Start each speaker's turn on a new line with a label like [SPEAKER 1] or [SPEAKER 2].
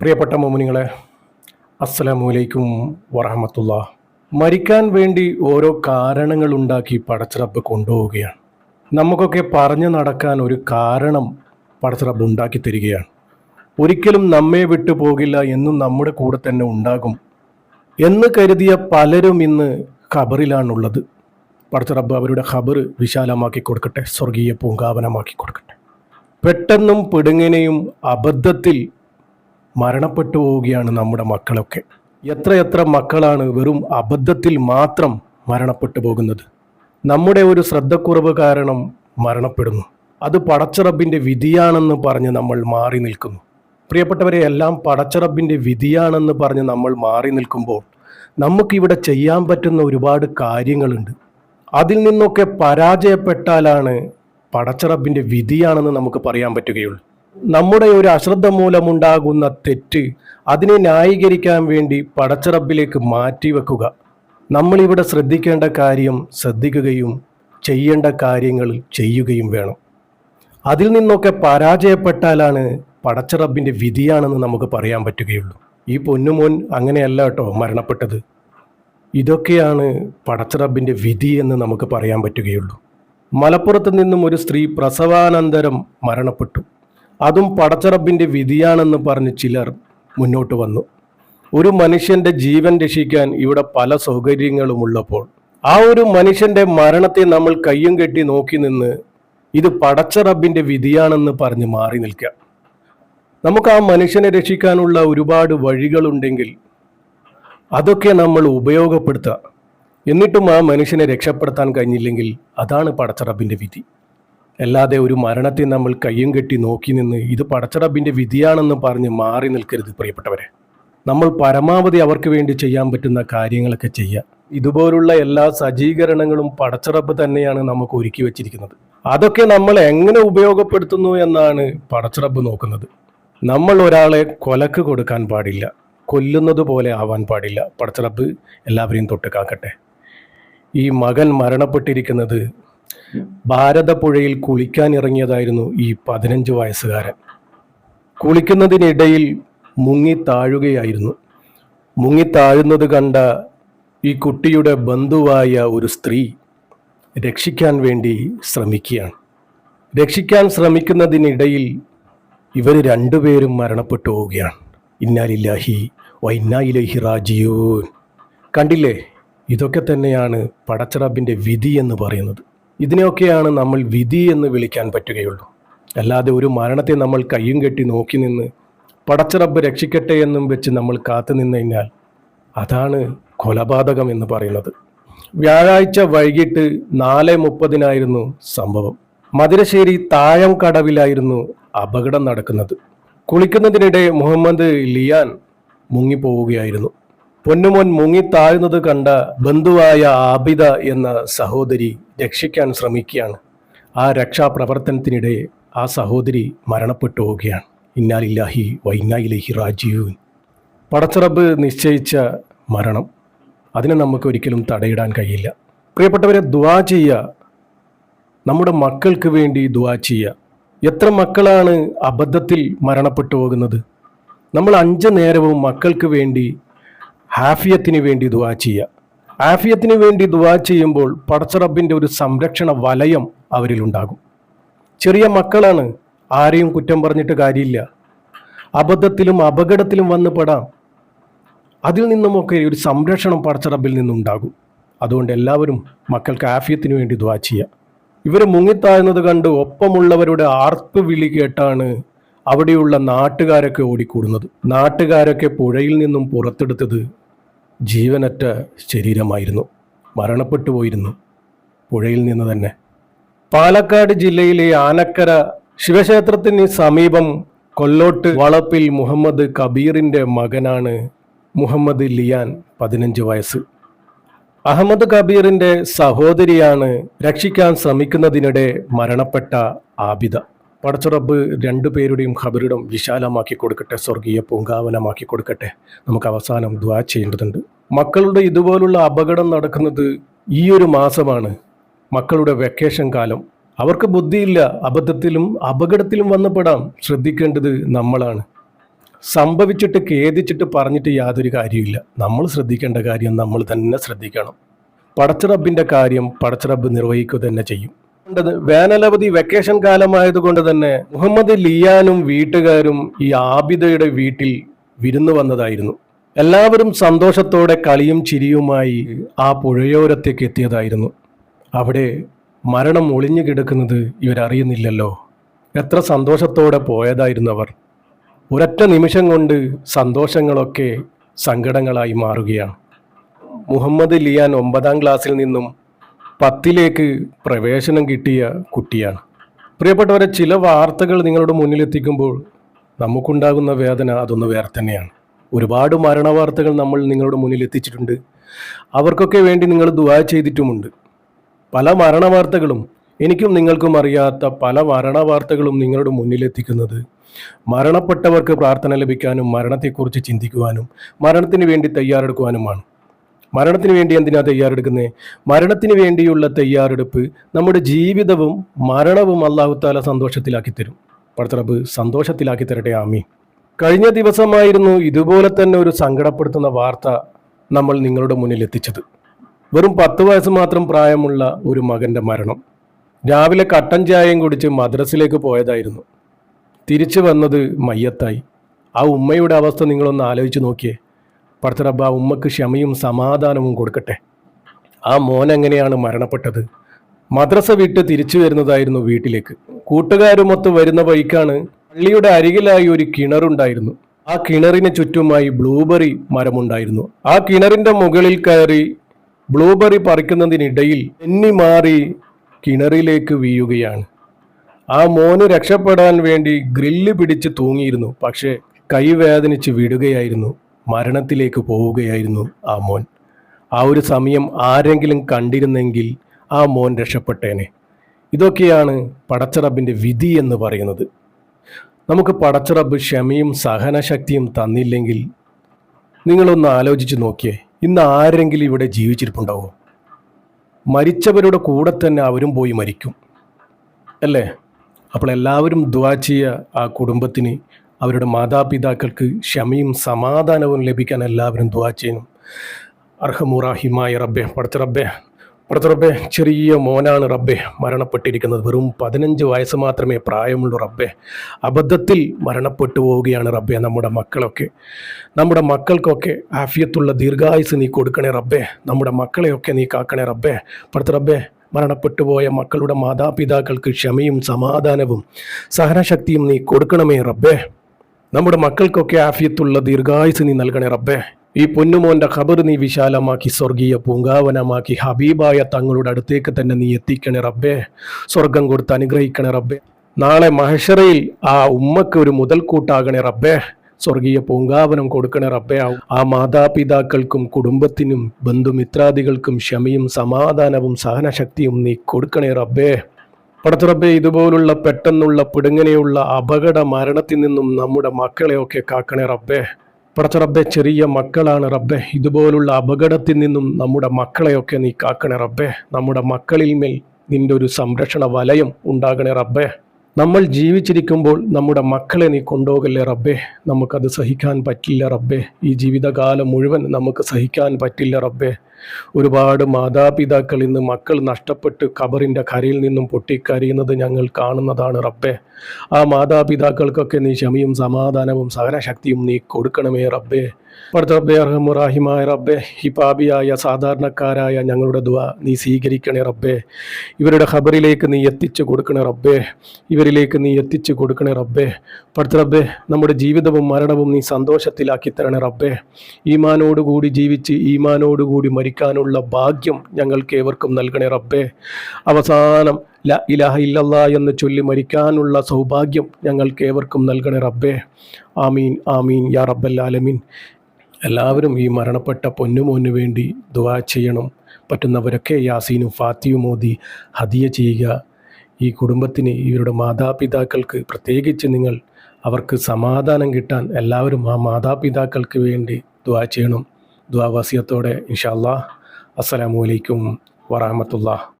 [SPEAKER 1] പ്രിയപ്പെട്ട മോമിനിങ്ങളെ അസ്സലാമലൈക്കും വറഹമത്തുള്ള മരിക്കാൻ വേണ്ടി ഓരോ കാരണങ്ങൾ ഉണ്ടാക്കി പടച്ചിറബ് കൊണ്ടുപോവുകയാണ്. നമുക്കൊക്കെ പറഞ്ഞു നടക്കാൻ ഒരു കാരണം പടച്ചിറബ് ഉണ്ടാക്കി തരികയാണ്. ഒരിക്കലും നമ്മെ വിട്ടു പോകില്ല എന്നും നമ്മുടെ കൂടെ തന്നെ ഉണ്ടാകും എന്ന് കരുതിയ പലരും ഇന്ന് ഖബറിലാണുള്ളത്. പടച്ചിറബ് അവരുടെ ഖബർ വിശാലമാക്കി കൊടുക്കട്ടെ സ്വർഗീയ പൂങ്കാവനമാക്കി കൊടുക്കട്ടെ. പെട്ടെന്നും പിടുങ്ങനെയും അബദ്ധത്തിൽ മരണപ്പെട്ടു പോവുകയാണ് നമ്മുടെ മക്കളൊക്കെ. എത്രയെത്ര മക്കളാണ് വെറും അബദ്ധത്തിൽ മാത്രം മരണപ്പെട്ടു പോകുന്നത്? നമ്മുടെ ഒരു ശ്രദ്ധക്കുറവ് കാരണം മരണപ്പെടുന്നു. അത് പടച്ചറബിന്റെ വിധിയാണെന്ന് പറഞ്ഞ് നമ്മൾ മാറി നിൽക്കുന്നു. പ്രിയപ്പെട്ടവരെ എല്ലാം പടച്ചറബിന്റെ വിധിയാണെന്ന് പറഞ്ഞ് നമ്മൾ മാറി നിൽക്കുമ്പോൾ നമുക്കിവിടെ ചെയ്യാൻ പറ്റുന്ന ഒരുപാട് കാര്യങ്ങളുണ്ട്. അതിൽ നിന്നൊക്കെ പരാജയപ്പെട്ടാലാണ് പടച്ചറബിന്റെ വിധിയാണെന്ന് നമുക്ക് പറയാൻ പറ്റുകയുള്ളൂ. നമ്മുടെ ഒരു അശ്രദ്ധ മൂലമുണ്ടാകുന്ന തെറ്റ് അതിനെ ന്യായീകരിക്കാൻ വേണ്ടി പടച്ചറബിലേക്ക് മാറ്റിവെക്കുക നമ്മളിവിടെ ശ്രദ്ധിക്കേണ്ട കാര്യം ശ്രദ്ധിക്കുകയും ചെയ്യേണ്ട കാര്യങ്ങൾ ചെയ്യുകയും വേണം. അതിൽ നിന്നൊക്കെ പരാജയപ്പെട്ടാലാണ് പടച്ചറബിന്റെ വിധിയാണെന്ന് നമുക്ക് പറയാൻ പറ്റുകയുള്ളൂ. ഈ പൊന്നുമോൻ അങ്ങനെയല്ല കേട്ടോ മരണപ്പെട്ടത്. ഇതൊക്കെയാണ് പടച്ചറബിന്റെ വിധി എന്ന് നമുക്ക് പറയാൻ പറ്റുകയുള്ളൂ. മലപ്പുറത്ത് നിന്നും ഒരു സ്ത്രീ പ്രസവാനന്തരം മരണപ്പെട്ടു. അതും പടച്ചറബിന്റെ വിധിയാണെന്ന് പറഞ്ഞ് ചിലർ മുന്നോട്ട് വന്നു. ഒരു മനുഷ്യന്റെ ജീവൻ രക്ഷിക്കാൻ ഇവിടെ പല സൗകര്യങ്ങളുമുള്ളപ്പോൾ ആ ഒരു മനുഷ്യന്റെ മരണത്തെ നമ്മൾ കയ്യും കെട്ടി നോക്കി നിന്ന് ഇത് പടച്ചറബിന്റെ വിധിയാണെന്ന് പറഞ്ഞ് മാറി നിൽക്കാം. നമുക്ക് ആ മനുഷ്യനെ രക്ഷിക്കാനുള്ള ഒരുപാട് വഴികളുണ്ടെങ്കിൽ അതൊക്കെ നമ്മൾ ഉപയോഗപ്പെടുത്തുക എന്നിട്ടും ആ മനുഷ്യനെ രക്ഷപ്പെടുത്താൻ കഴിഞ്ഞില്ലെങ്കിൽ അതാണ് പടച്ചറബിന്റെ വിധി. അല്ലാതെ ഒരു മരണത്തെ നമ്മൾ കയ്യും കെട്ടി നോക്കി നിന്ന് ഇത് പടച്ചറബിന്റെ വിധിയാണെന്ന് പറഞ്ഞ് മാറി നിൽക്കരുത് പ്രിയപ്പെട്ടവരെ. നമ്മൾ പരമാവധി അവർക്ക് വേണ്ടി ചെയ്യാൻ പറ്റുന്ന കാര്യങ്ങളൊക്കെ ചെയ്യുക. ഇതുപോലുള്ള എല്ലാ സജ്ജീകരണങ്ങളും പടച്ചറബ് തന്നെയാണ് നമുക്ക് ഒരുക്കി വെച്ചിരിക്കുന്നത്. അതൊക്കെ നമ്മൾ എങ്ങനെ ഉപയോഗപ്പെടുത്തുന്നു എന്നാണ് പടച്ചറബ് നോക്കുന്നത്. നമ്മൾ ഒരാളെ കൊലക്ക് കൊടുക്കാൻ പാടില്ല. കൊല്ലുന്നത് പോലെ ആവാൻ പാടില്ല. പടച്ചറബ് എല്ലാവരെയും തൊട്ട് കാക്കട്ടെ ഈ മകൻ മരണപ്പെട്ടിരിക്കുന്നത് ഭാരതപ്പുഴയിൽ കുളിക്കാൻ ഇറങ്ങിയതായിരുന്നു ഈ പതിനഞ്ച് വയസ്സുകാരൻ. കുളിക്കുന്നതിനിടയിൽ മുങ്ങി താഴുകയായിരുന്നു. മുങ്ങി താഴുന്നത് കണ്ട ഈ കുട്ടിയുടെ ബന്ധുവായ ഒരു സ്ത്രീ രക്ഷിക്കാൻ വേണ്ടി ശ്രമിക്കുകയാണ്. രക്ഷിക്കാൻ ശ്രമിക്കുന്നതിനിടയിൽ ഇവർ രണ്ടുപേരും മരണപ്പെട്ടു പോവുകയാണ്. ഇന്നാലില്ലാഹി വൈന്നായിലഹി റാജിയൂൻ കണ്ടില്ലേ? ഇതൊക്കെ തന്നെയാണ് പടച്ചറബിന്റെ വിധി എന്ന് പറയുന്നത്. ഇതിനെയൊക്കെയാണ് നമ്മൾ വിധി എന്ന് വിളിക്കാൻ പറ്റുകയുള്ളൂ. അല്ലാതെ ഒരു മരണത്തെ നമ്മൾ കയ്യും കെട്ടി നോക്കി നിന്ന് പടച്ചറബ് രക്ഷിക്കട്ടെ എന്നും വെച്ച് നമ്മൾ കാത്തു നിന്ന് കഴിഞ്ഞാൽ അതാണ് കൊലപാതകം എന്ന് പറയുന്നത്. വ്യാഴാഴ്ച വൈകിട്ട് നാല് മുപ്പതിനായിരുന്നു സംഭവം. മധുരശ്ശേരി താഴം കടവിലായിരുന്നു അപകടം നടക്കുന്നത്. കുളിക്കുന്നതിനിടെ മുഹമ്മദ് ലിയാൻ മുങ്ങിപ്പോവുകയായിരുന്നു. പൊന്നുമോൻ മുങ്ങി താഴ്ന്നത് കണ്ട ബന്ധുവായ ആബിദ എന്ന സഹോദരി രക്ഷിക്കാൻ ശ്രമിക്കുകയാണ്. ആ രക്ഷാപ്രവർത്തനത്തിനിടെ ആ സഹോദരി മരണപ്പെട്ടു പോവുകയാണ്. ഇന്നാലില്ലാഹി വൈന്നായിലേഹി രാജീവൻ പടച്ചറബ് നിശ്ചയിച്ച മരണം. അതിനെ നമുക്ക് ഒരിക്കലും തടയിടാൻ കഴിയില്ല. പ്രിയപ്പെട്ടവരെ ദുവാ ചെയ്യുക നമ്മുടെ മക്കൾക്ക് വേണ്ടി ദുവാ ചെയ്യുക എത്ര മക്കളാണ് അബദ്ധത്തിൽ മരണപ്പെട്ടു പോകുന്നത്? നമ്മൾ അഞ്ച് നേരവും മക്കൾക്ക് വേണ്ടി ഹാഫിയത്തിന് വേണ്ടി ദുവാ ചെയ്യുക. ആഫിയത്തിന് വേണ്ടി ദുവാ ചെയ്യുമ്പോൾ പടച്ചറബിന്റെ ഒരു സംരക്ഷണ വലയം അവരിലുണ്ടാകും ചെറിയ മക്കളാണ് ആരെയും കുറ്റം പറഞ്ഞിട്ട് കാര്യമില്ല. അബദ്ധത്തിലും അപകടത്തിലും വന്ന് പെടാം. അതിൽ നിന്നുമൊക്കെ ഒരു സംരക്ഷണം പടച്ചറബിൽ നിന്നുണ്ടാകും. അതുകൊണ്ട് എല്ലാവരും മക്കൾക്ക് ആഫിയത്തിന് വേണ്ടി ദ്വാ ചെയ്യുക. ഇവർ മുങ്ങിത്താഴുന്നത് കണ്ട് ഒപ്പമുള്ളവരുടെ ആർപ്പ് വിളി കേട്ടാണ് അവിടെയുള്ള നാട്ടുകാരൊക്കെ ഓടിക്കൂടുന്നത്. നാട്ടുകാരൊക്കെ പുഴയിൽ നിന്നും പുറത്തെടുത്തത് ജീവനറ്റ ശരീരമായിരുന്നു. മരണപ്പെട്ടു പോയിരുന്നു. പുഴയിൽ നിന്ന് തന്നെ. പാലക്കാട് ജില്ലയിലെ ആനക്കര ശിവക്ഷേത്രത്തിന് സമീപം കൊല്ലോട്ട് വളപ്പിൽ മുഹമ്മദ് കബീറിന്റെ മകനാണ് മുഹമ്മദ് ലിയാൻ പതിനഞ്ച് വയസ്സ്. അഹമ്മദ് കബീറിന്റെ സഹോദരിയാണ് രക്ഷിക്കാൻ ശ്രമിക്കുന്നതിനിടെ മരണപ്പെട്ട ആബിദ. പടച്ചുറബ് രണ്ടുപേരുടെയും ഖബറിടം വിശാലമാക്കി കൊടുക്കട്ടെ സ്വർഗീയ പൂങ്കാവനമാക്കി കൊടുക്കട്ടെ. നമുക്ക് അവസാനം ദ്വാ ചെയ്യേണ്ടതുണ്ട്. മക്കളുടെ ഇതുപോലുള്ള അപകടം നടക്കുന്നത് ഈ ഒരു മാസമാണ്. മക്കളുടെ വെക്കേഷൻ കാലം. അവർക്ക് ബുദ്ധിയില്ല അബദ്ധത്തിലും അപകടത്തിലും വന്നപ്പെടാം. ശ്രദ്ധിക്കേണ്ടത് നമ്മളാണ്. സംഭവിച്ചിട്ട് ഖേദിച്ചിട്ട് പറഞ്ഞിട്ട് യാതൊരു കാര്യമില്ല നമ്മൾ ശ്രദ്ധിക്കേണ്ട കാര്യം നമ്മൾ തന്നെ ശ്രദ്ധിക്കണം. പടച്ചറബിന്റെ കാര്യം പടച്ചറബ് നിർവഹിക്കുക തന്നെ ചെയ്യും. കണ്ടത്. വേനലവധി വെക്കേഷൻ കാലമായതുകൊണ്ട് തന്നെ മുഹമ്മദ് ലിയാനും വീട്ടുകാരും ഈ ആബിദയുടെ വീട്ടിൽ വിരുന്നു വന്നതായിരുന്നു. എല്ലാവരും സന്തോഷത്തോടെ കളിയും ചിരിയുമായി ആ പുഴയോരത്തേക്ക് എത്തിയതായിരുന്നു. അവിടെ മരണം ഒളിഞ്ഞു കിടക്കുന്നത് ഇവരറിയുന്നില്ലല്ലോ. എത്ര സന്തോഷത്തോടെ പോയതായിരുന്നു അവർ. ഒരൊറ്റ നിമിഷം കൊണ്ട് സന്തോഷങ്ങളൊക്കെ സങ്കടങ്ങളായി മാറുകയാണ്. മുഹമ്മദ് ലിയാൻ ഒമ്പതാം ക്ലാസ്സിൽ നിന്നും പത്തിലേക്ക് പ്രവേശനം കിട്ടിയ കുട്ടിയാണ്. പ്രിയപ്പെട്ടവരെ ചില വാർത്തകൾ നിങ്ങളുടെ മുന്നിലെത്തിക്കുമ്പോൾ നമുക്കുണ്ടാകുന്ന വേദന അതൊന്ന് വേറെ തന്നെയാണ്. ഒരുപാട് മരണവാർത്തകൾ നമ്മൾ നിങ്ങളുടെ മുന്നിൽ എത്തിച്ചിട്ടുണ്ട്. അവർക്കൊക്കെ വേണ്ടി നിങ്ങൾ ദുവാ ചെയ്തിട്ടുമുണ്ട്. പല മരണവാർത്തകളും എനിക്കും നിങ്ങൾക്കും അറിയാത്ത പല മരണവാർത്തകളും നിങ്ങളുടെ മുന്നിലെത്തിക്കുന്നത് മരണപ്പെട്ടവർക്ക് പ്രാർത്ഥന ലഭിക്കാനും മരണത്തെക്കുറിച്ച് ചിന്തിക്കുവാനും മരണത്തിന് വേണ്ടി തയ്യാറെടുക്കുവാനുമാണ്. മരണത്തിന് വേണ്ടി എന്തിനാ തയ്യാറെടുക്കുന്നത് മരണത്തിന് വേണ്ടിയുള്ള തയ്യാറെടുപ്പ് നമ്മുടെ ജീവിതവും മരണവും അള്ളാഹുത്താല സന്തോഷത്തിലാക്കി തരും. പടത്തറബ് സന്തോഷത്തിലാക്കി തരട്ടെ ആമി കഴിഞ്ഞ ദിവസമായിരുന്നു ഇതുപോലെ തന്നെ ഒരു സങ്കടപ്പെടുത്തുന്ന വാർത്ത നമ്മൾ നിങ്ങളുടെ മുന്നിൽ എത്തിച്ചത്. വെറും പത്ത് വയസ്സ് മാത്രം പ്രായമുള്ള ഒരു മകന്റെ മരണം. രാവിലെ കട്ടൻ ചായയും കുടിച്ച് മദ്രസിലേക്ക് പോയതായിരുന്നു. തിരിച്ചു വന്നത് മയ്യത്തായി. ആ ഉമ്മയുടെ അവസ്ഥ നിങ്ങളൊന്ന് ആലോചിച്ച് നോക്കിയേ. പടത്തറബ്ബ ആ ഉമ്മക്ക് ക്ഷമയും സമാധാനവും കൊടുക്കട്ടെ. ആ മോൻ എങ്ങനെയാണ് മരണപ്പെട്ടത്? മദ്രസ വിട്ട് തിരിച്ചു വരുന്നതായിരുന്നു വീട്ടിലേക്ക്. കൂട്ടുകാരുമൊത്ത് വരുന്ന വഴിക്കാണ് പള്ളിയുടെ അരികിലായി ഒരു കിണറുണ്ടായിരുന്നു ആ കിണറിന് ചുറ്റുമായി ബ്ലൂബെറി മരമുണ്ടായിരുന്നു. ആ കിണറിന്റെ മുകളിൽ കയറി ബ്ലൂബെറി പറിക്കുന്നതിനിടയിൽ എണ്ണി മാറി കിണറിലേക്ക് വീഴുകയാണ്. ആ മോന് രക്ഷപ്പെടാൻ വേണ്ടി ഗ്രില്ല് പിടിച്ച് തൂങ്ങിയിരുന്നു. പക്ഷേ കൈ വേദനിച്ച് വിടുകയായിരുന്നു മരണത്തിലേക്ക് പോവുകയായിരുന്നു ആ മോൻ. ആ ഒരു സമയം ആരെങ്കിലും കണ്ടിരുന്നെങ്കിൽ ആ മോൻ രക്ഷപ്പെട്ടേനെ. ഇതൊക്കെയാണ് പടച്ചറബിന്റെ വിധി എന്ന് പറയുന്നത്. നമുക്ക് പടച്ചറബ് ക്ഷമയും സഹനശക്തിയും തന്നില്ലെങ്കിൽ നിങ്ങളൊന്ന് ആലോചിച്ച് നോക്കിയേ ഇന്ന് ആരെങ്കിലും ഇവിടെ ജീവിച്ചിരിപ്പുണ്ടാവോ? മരിച്ചവരുടെ കൂടെ തന്നെ അവരും പോയി മരിക്കും. അല്ലേ? അപ്പോൾ എല്ലാവരും ദ്വാ ചെയ്യ ആ കുടുംബത്തിന് അവരുടെ മാതാപിതാക്കൾക്ക് ക്ഷമയും സമാധാനവും ലഭിക്കാൻ എല്ലാവരും ദുവാ ചെയ്യണം. അർഹമുറാഹിമായ റബ്ബെ പടച്ച റബ്ബെ പടച്ച റബ്ബെ ചെറിയ മോനാണ് റബ്ബെ മരണപ്പെട്ടിരിക്കുന്നത്. വെറും പതിനഞ്ച് വയസ്സ് മാത്രമേ പ്രായമുള്ളൂ റബ്ബെ. അബദ്ധത്തിൽ മരണപ്പെട്ടു പോവുകയാണ് റബ്ബെ നമ്മുടെ മക്കളൊക്കെ. നമ്മുടെ മക്കൾക്കൊക്കെ ആഫിയത്തുള്ള ദീർഘായുസ് നീ കൊടുക്കണേ റബ്ബെ. നമ്മുടെ മക്കളെയൊക്കെ നീ കാക്കണേ റബ്ബെ. പടച്ച റബ്ബെ മരണപ്പെട്ടു പോയ മക്കളുടെ മാതാപിതാക്കൾക്ക് ക്ഷമയും സമാധാനവും സഹനശക്തിയും നീ കൊടുക്കണമേ റബ്ബേ. നമ്മുടെ മക്കൾക്കൊക്കെ ആഫിയത്തുള്ള ദീർഘായുസ് നീ നൽകണേ റബ്ബേ. ഈ പൊന്നുമോന്റെ ഖബർ നീ വിശാലമാക്കി സ്വർഗീയ പൂങ്കാവനമാക്കി ഹബീബായ തങ്ങളുടെ അടുത്തേക്ക് തന്നെ നീ എത്തിക്കണേ റബ്ബേ. സ്വർഗം കൊടുത്ത് അനുഗ്രഹിക്കണേ റബ്ബേ. നാളെ മഹഷറയിൽ ആ ഉമ്മക്ക് ഒരു മുതൽക്കൂട്ടാകണേ റബ്ബേ. സ്വർഗീയ പൂങ്കാവനം കൊടുക്കണേ റബ്ബേ. ആ മാതാപിതാക്കൾക്കും കുടുംബത്തിനും ബന്ധുമിത്രാദികൾക്കും ക്ഷമയും സമാധാനവും സഹനശക്തിയും നീ കൊടുക്കണേ റബ്ബേ. പടത്തുറബെ ഇതുപോലുള്ള പെട്ടെന്നുള്ള പിടുങ്ങനെയുള്ള അപകട മരണത്തിൽ നിന്നും നമ്മുടെ മക്കളെയൊക്കെ കാക്കണേ റബ്ബേ. പടച്ചുറബെ ചെറിയ മക്കളാണ് റബ്ബെ. ഇതുപോലുള്ള അപകടത്തിൽ നിന്നും നമ്മുടെ മക്കളെയൊക്കെ നീ കാക്കണേ റബ്ബെ. നമ്മുടെ മക്കളിൽ മേൽ നിന്റെ ഒരു സംരക്ഷണ വലയം ഉണ്ടാകണേ റബ്ബെ. നമ്മൾ ജീവിച്ചിരിക്കുമ്പോൾ നമ്മുടെ മക്കളെ നീ കൊണ്ടുപോകല്ലേ റബ്ബെ. നമുക്കത് സഹിക്കാൻ പറ്റില്ല റബ്ബെ. ഈ ജീവിതകാലം മുഴുവൻ നമുക്ക് സഹിക്കാൻ പറ്റില്ല റബ്ബേ. ഒരുപാട് മാതാപിതാക്കൾ ഇന്ന് മക്കൾ നഷ്ടപ്പെട്ട് ഖബറിന്റെ കരയിൽ നിന്നും പൊട്ടിക്കരയുന്നത് ഞങ്ങൾ കാണുന്നതാണ് റബ്ബെ. ആ മാതാപിതാക്കൾക്കൊക്കെ നീ ക്ഷമയും സമാധാനവും സഹനശക്തിയും നീ കൊടുക്കണമേ റബ്ബേ. പടത്തബ്ബെ അർഹമുറാഹിമായ റബ്ബെ ഹിപാബിയായ സാധാരണക്കാരായ ഞങ്ങളുടെ ദുവ നീ സ്വീകരിക്കണേ റബ്ബെ. ഇവരുടെ ഖബറിലേക്ക് നീ എത്തിച്ചു കൊടുക്കണേ റബ്ബെ. ഇവരിലേക്ക് നീ എത്തിച്ചു കൊടുക്കണേ റബ്ബേ. പടുത്തറബ്ബെ നമ്മുടെ ജീവിതവും മരണവും നീ സന്തോഷത്തിലാക്കി തരണേ റബ്ബെ. ഈമാനോടുകൂടി ജീവിച്ച് ഈമാനോടുകൂടി മരിക്കാനുള്ള ഭാഗ്യം ഞങ്ങൾക്ക് ഏവർക്കും നൽകണേ റബ്ബേ. അവസാനം ല ഇലാഹ ഇല്ലല്ലാ എന്ന് ചൊല്ലി മരിക്കാനുള്ള സൗഭാഗ്യം ഞങ്ങൾക്ക് ഏവർക്കും നൽകണേ റബ്ബേ. ആമീൻ ആമീൻ യാ റബ്ബല്ലാലമീൻ എല്ലാവരും ഈ മരണപ്പെട്ട പൊന്നുമോന് വേണ്ടി ദുവാ ചെയ്യണം. പറ്റുന്നവരൊക്കെ യാസീനും ഫാത്തിയും മോദി ഹദിയ ചെയ്യുക. ഈ കുടുംബത്തിന് ഇവരുടെ മാതാപിതാക്കൾക്ക് പ്രത്യേകിച്ച് നിങ്ങൾ അവർക്ക് സമാധാനം കിട്ടാൻ എല്ലാവരും ആ മാതാപിതാക്കൾക്ക് വേണ്ടി ദുവാ ചെയ്യണം. ദ്വാവാസ്യത്തോടെ ഇൻഷാല്ലാ അസ്സലാമു അലൈക്കും വറഹമത്തുള്ള